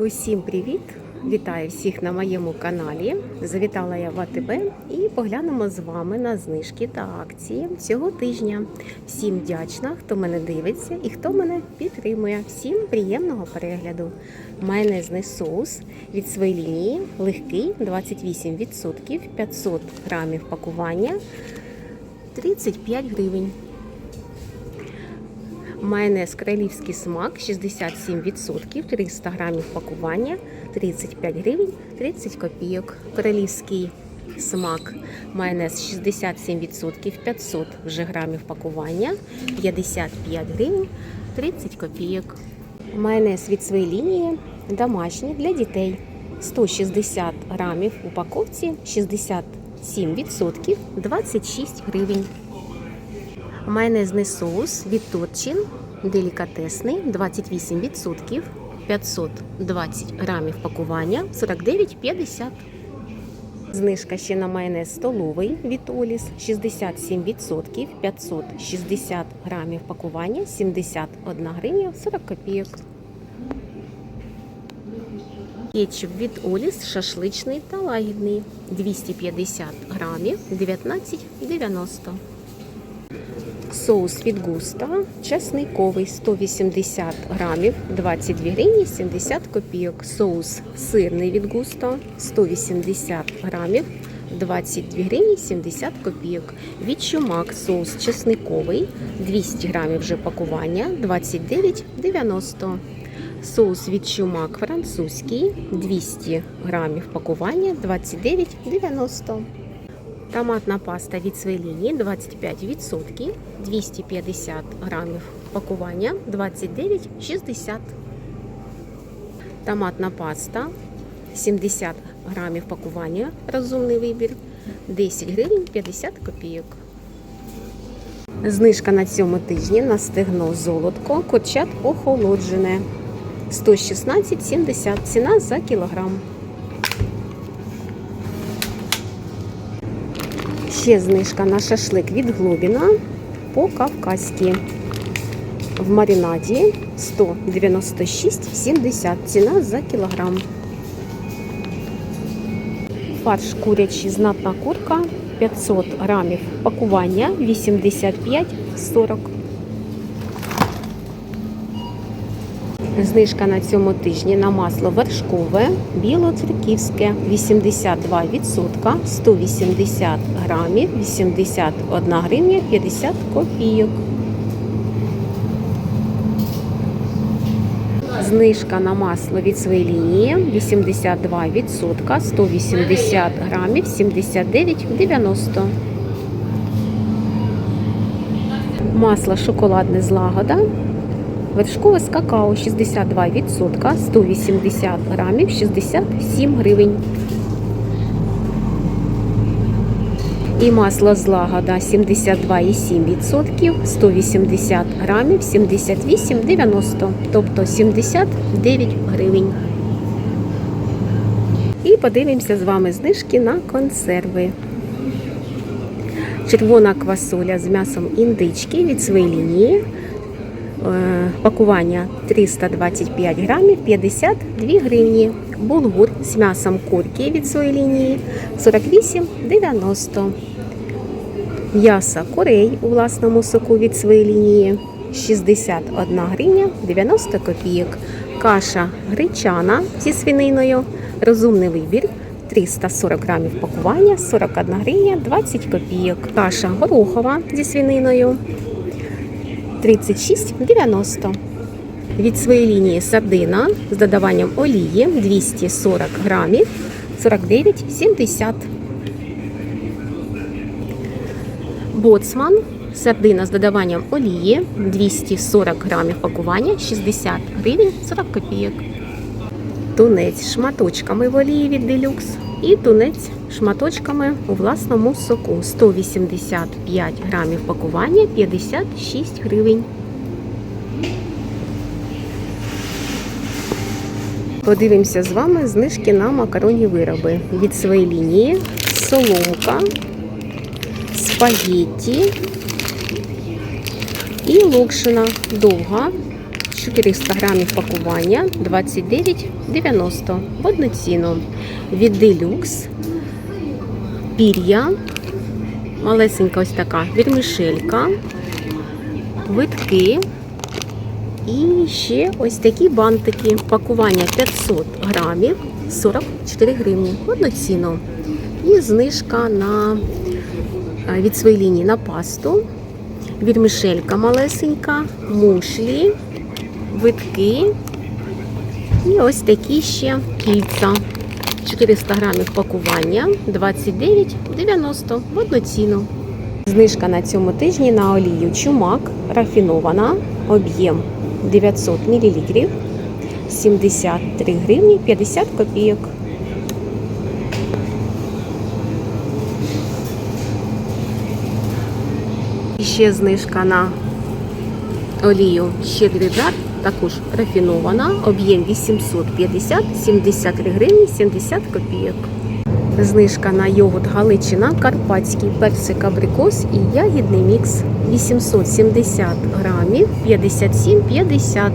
Усім привіт! Вітаю всіх на моєму каналі. Завітала я в АТБ і поглянемо з вами на знижки та акції цього тижня. Всім вдячна, хто мене дивиться і хто мене підтримує. Всім приємного перегляду. Майонезний соус від своєї лінії легкий 28%, 500 грамів пакування 35 гривень. Майонез королівський смак 67%, 300 грамів пакування, 35 гривень 30 копійок. Королівський смак майонез 67%, 500 вже грамів пакування, 55 гривень 30 копійок. Майонез від своєї лінії домашній для дітей. 160 грамів в упаковці, 67%, 26 гривень. Майонезний соус від Торчин делікатесний 28%, 520 грамів пакування 49,50. Знижка ще на майонез столовий від Оліс 67%, 560 грамів пакування 71 гривня 40 копійок. Кетчуп від Оліс шашличний та лагідний 250 грамів 19,90. Соус від густа чесниковий 180 грамів 22 гривні 70 копійок. Соус сирний від густа 180 грамів 22 гривні 70 копійок. Від чумак соус чесниковий 200 грамів вже пакування 29,90. Соус від чумак французький 200 грамів пакування 29,90. Томатна паста від своєї лінії 25%, 250 грамів пакування 29,60. Томатна паста 70 грамів пакування, розумний вибір, 10 гривень 50 копійок. Знижка на цьому тижні на стегно золотко, курчат охолоджене 116,70 ціна за кілограм. Ще знижка на шашлик від Глобіна по-кавказьки. В маринаді 196,70 ціна за кілограм. Фарш курячий знатна курка 500 грамів. Пакування 85,40. Знижка на цьому тижні на масло вершкове, білоцерківське 82%, 180 грамів, 81 гривня 50 копійок. Знижка на масло від своєї лінії 82%, 180 грамів, 79,90. Масло шоколадне злагода Вершкове з какао 62%, 180 грамів, 67 гривень. І масло злагода 72,7%, 180 грамів, 78,90, тобто 79 гривень. І подивимося з вами знижки на консерви. Червона квасоля з м'ясом індички від своєї лінії. Е, Пакування 325 грамів 52 гривні. Булгур з м'ясом курки від своєї лінії 48,90. М'ясо курей у власному соку від своєї лінії 61 гривня 90 копійок. Каша гречана зі свининою. Розумний вибір 340 грамів пакування 41 гривня 20 копійок. Каша горохова зі свининою 36,90. Від своєї лінії сардина з додаванням олії 240 грамів 49,70. Боцман сардина з додаванням олії 240 грамів пакування 60 гривень 40 копійок. Тунець шматочками в олії від делюкс і тунець шматочками у власному соку. 185 грамів пакування 56 гривень. Подивимося з вами знижки на макаронні вироби. Від своєї лінії, соломка, спагетті і локшина. Довга. 400 грамів пакування 29,90 в одну ціну. Від Deluxe пір'я, малесенька ось така вірмішелька, витки і ще ось такі бантики. Пакування 500 грамів 44 гривні ціну. І знижка на е, від своєї лінії на пасту, вірмішелька малесенька, мушлі, витки і ось такі ще кільця. 400 грамів пакування 29,90 в одну ціну. Знижка на цьому тижні на олію чумак рафінована, об'єм 900 мл, 73 гривні 50 копійок. І ще знижка на олію щедрий дар, також рафінована, об'єм 850, 73 гривні 70 копійок. Знижка на йогурт Галичина, Карпатський, персик абрикос і ягідний мікс 870 грамів 57,50.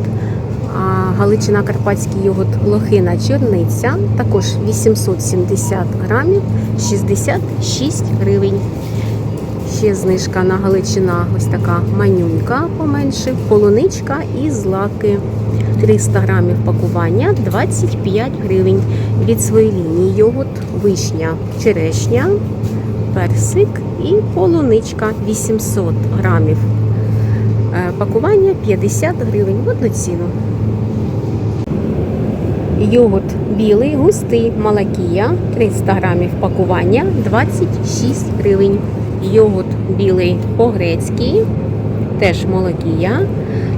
А Галичина Карпатський йогурт лохина чорниця також 870 грамів 66 гривень. Ще знижка на Галичина, ось така манюнька поменше, полуничка і злаки. 300 грамів пакування 25 гривень. Від своєї лінії йогурт, вишня, черешня, персик і полуничка 800 грамів. Е, Пакування 50 гривень в одну ціну. Йогурт білий, густий, малакія 300 грамів пакування 26 гривень. Йогурт білий по-грецький, теж молокія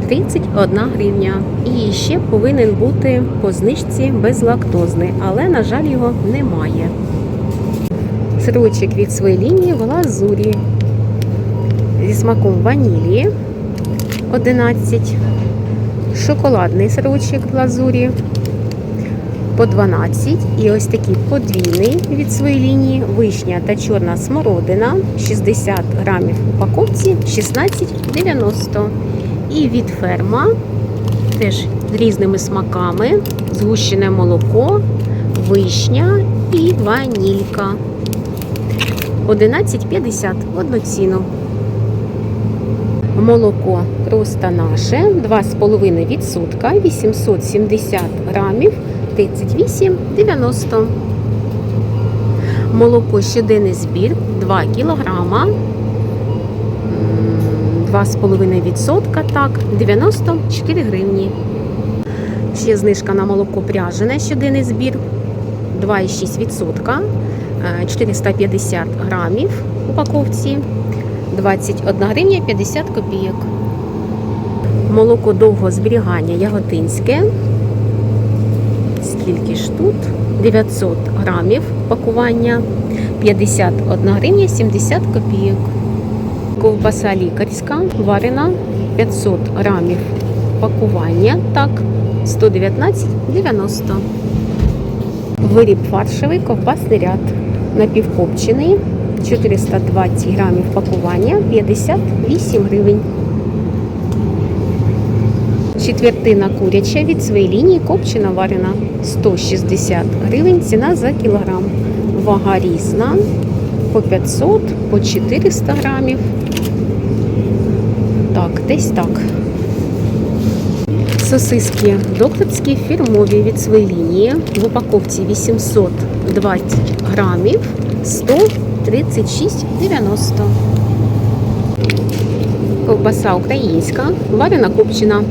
31 гривня. І ще повинен бути по знижці безлактозний, але, на жаль, його немає. Сирочок від своєї лінії в глазурі зі смаком ванілі 11. Шоколадний сирочок в глазурі по 12. І ось такий подвійний від своєї лінії вишня та чорна смородина 60 грамів в упаковці 16,90. І від ферма теж з різними смаками, згущене молоко, вишня і ванілька. 11,50 в одну ціну. Молоко просто наше 2,5%, 870 грамів, 38,90. Молоко щоденний збір 2 кілограма. 2,5%, так, 94 гривні. Ще знижка на молоко пряжене щоденний збір 2,6%, е, 450 грамів в упаковці, 21 гривня 50 копійок. Молоко довгого зберігання яготинське. Скільки ж тут? 900 грамів пакування, 51 гривня 70 копійок. Ковбаса лікарська варена 500 грамів пакування, так, 119,90. Виріб фаршевий ковбасний ряд напівкопчений, 420 грамів пакування, 58 гривень. Четвертина куряча від своєї лінії копчена варена 160 гривень, ціна за кілограм. Вага різна по 500, по 400 грамів. Так, десь так. Сосиски докторські фірмові від своєї лінії. В упаковці 820 грамів 136,90. Ковбаса українська, варена копчена.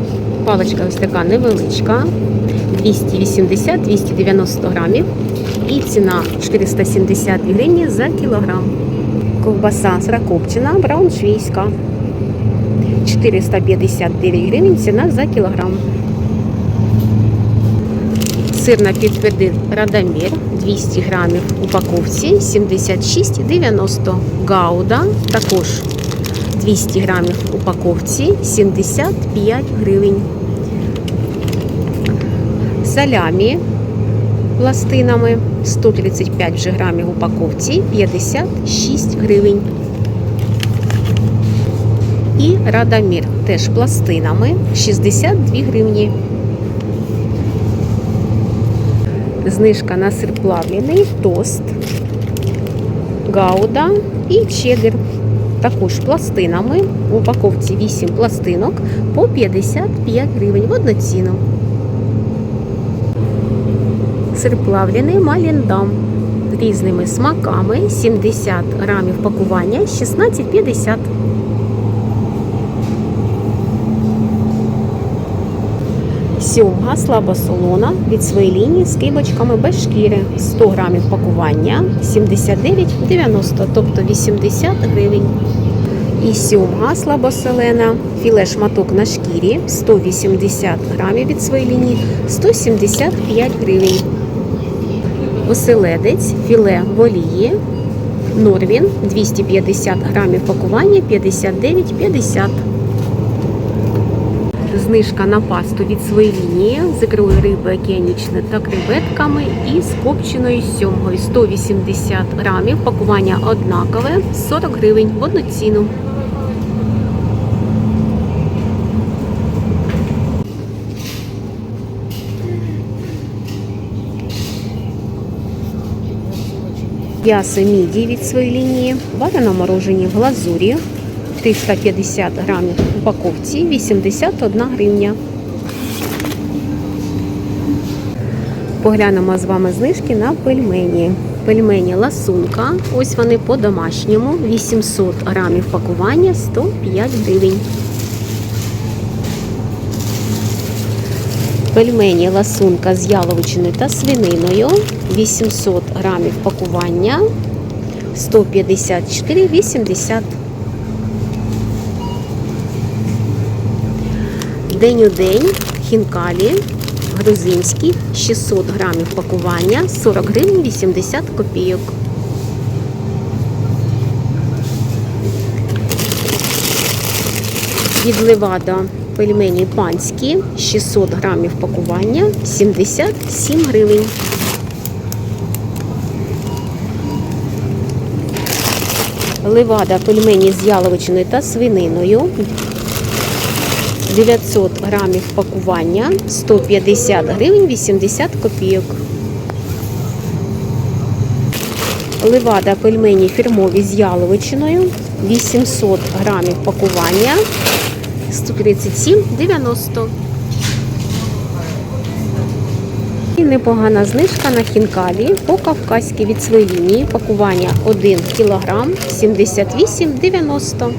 Паличка ось така невеличка. 280-290 грамів. І ціна 470 гривень за кілограм. Ковбаса сракопчена, брауншвейська. 459 гривень ціна за кілограм. Сир на підтвердив Радомір 200 грамів упаковці 76,90. Гауда також 200 грамів в упаковці 75 гривень. Салямі пластинами 135 вже грамів в упаковці 56 гривень. І Радамір теж пластинами 62 гривні. Знижка на сир плавлений, тост, гауда і чеддер. Також пластинами. В упаковці 8 пластинок по 55 гривень в одну ціну. Сир плавлений Маліндам різними смаками 70 грамів пакування 16,50. Сьомга слабосолона від своєї лінії з кибочками без шкіри 100 грамів пакування 79,90, тобто 80 гривень. І сьомга слабосолена, філе шматок на шкірі 180 грамів від своєї лінії 175 гривень. Оселедець, філе в Норвін 250 грамів пакування 59,50. Знижка на пасту від своєї лінії. З ікрою риби океанічної та креветками і з копченою сьомгою 180 грамів. Пакування однакове. 40 гривень в одну ціну. М'ясо мідії від своєї лінії, варено морожені в глазурі 350 грамів упаковці 81 гривня. Поглянемо з вами знижки на пельмені. Пельмені ласунка. Ось вони по-домашньому. 800 грамів пакування 105 гривень. Пельмені ласунка з яловичиною та свининою. 800 грамів пакування 154,80. День у день хінкалі грузинські 600 грамів пакування 40 гривень 80 копійок. Від Левада пельмені панські 600 грамів пакування 77 гривень. Левада пельмені з яловичиною та свининою 900 грамів пакування 150 гривень 80 копійок. Левада пельмені фірмові з яловичиною 800 грамів пакування 137,90. І непогана знижка на хінкалі по кавказьки від своєї лінії. Пакування 1 кг 78,90.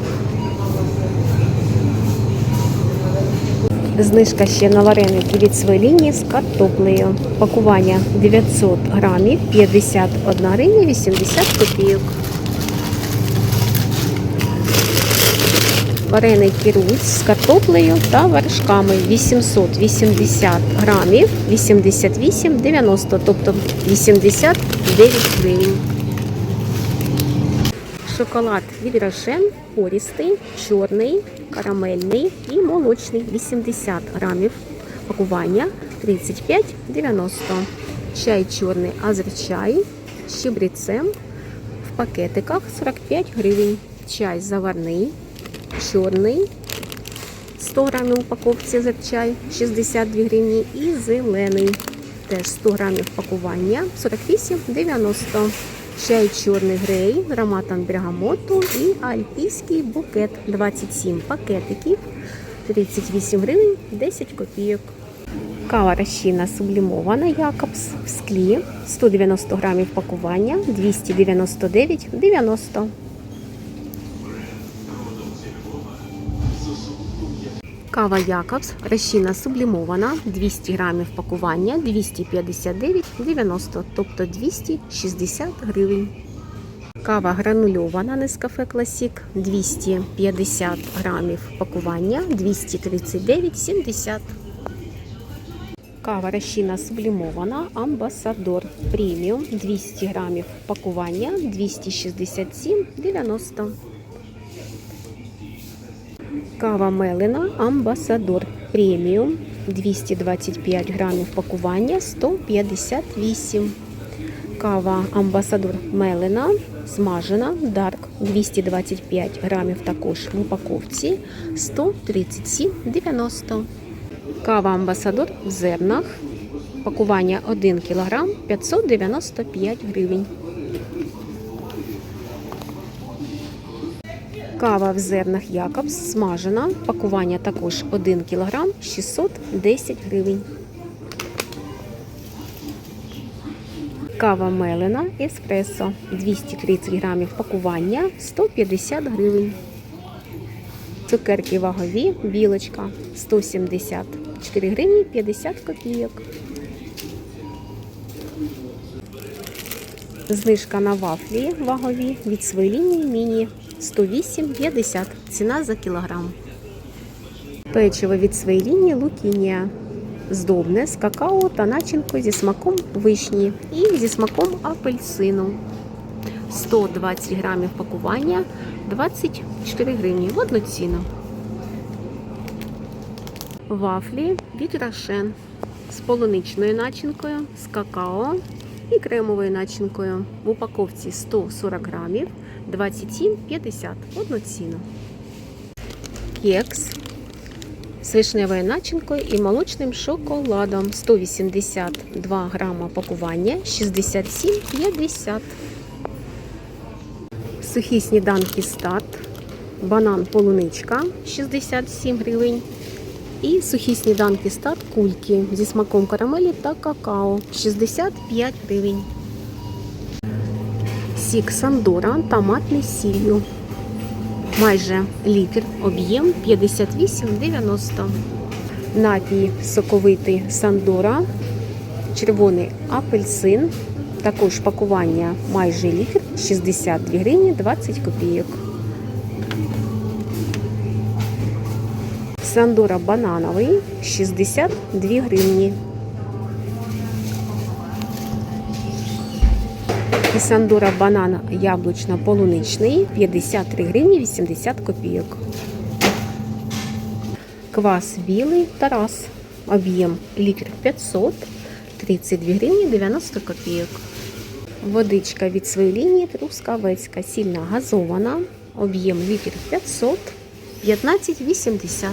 Знижка ще на вареники від лінії з картоплею. Пакування 900 грамів 51 гривня 80 копійок. Вареники Русь з картоплею та вершками 880 грамів 88,90, тобто 89 гривень. Шоколад від Рошен пористий, чорний, карамельний і молочний 80 грамів. Пакування 35,90. Чай чорний азерчай з щебрецем в пакетиках 45 гривень. Чай заварний, чорний 100 грамів упаковці азерчай 62 гривні і зелений. Теж 100 грамів пакування 48,90. Чай чорний грей, ароматом бергамоту і альпійський букет 27 пакетиків 38 гривень 10 копійок. Кава рощина сублімована Якобс в склі 190 грамів пакування 299,90. Кава Якобс розчинна сублімована 200 грамів пакування 259,90, тобто 260 гривень. Кава гранульована Нескафе Класік 250 грамів пакування 239,70. Кава розчинна сублімована Амбасадор преміум 200 грамів пакування 267,90. Кава Мелина Амбасадор преміум 225 грамів пакування 158. Кава Амбасадор Мелена, смажена, дарк 225 грамів також в упаковці 137,90. Кава Амбасадор в зернах. Пакування 1 кг 595 гривень. Кава в зернах Якобс смажена. Пакування також 1 кг 610 гривень. Кава мелена еспресо 230 грамів пакування 150 гривень. Цукерки вагові білочка 174 гривні 50 копійок. Знижка на вафлі вагові від своєї лінії міні 108,50 ціна за кілограм. Печиво від своєї лінії Лукінія. Здобне з какао та начинкою зі смаком вишні і зі смаком апельсину. 120 грамів пакування 24 гривні в одну ціну. Вафлі від Рошен з полуничною начинкою, з какао і кремовою начинкою. В упаковці 140 грамів 27,50 в одну ціну. Кекс з вишневою начинкою і молочним шоколадом. 182 грама пакування 67,50. Сухі сніданки стат. Банан полуничка 67 гривень. І сухі сніданки стат кульки зі смаком карамелі та какао 65 гривень. Сік Сандора томатний з сіллю майже літр, об'єм 58,90. Напій соковитий Сандора, червоний апельсин, також пакування майже літр, 62 гривні 20 копійок. Сандора банановий 62 гривні. І Сандора банан яблучно-полуничний 53 гривні 80 копійок. Квас білий Тарас. Об'єм літр 500 32 гривні 90 копійок. Водичка від своєї лінії Трускавецька, сильно газована. Об'єм літр 500 15,80.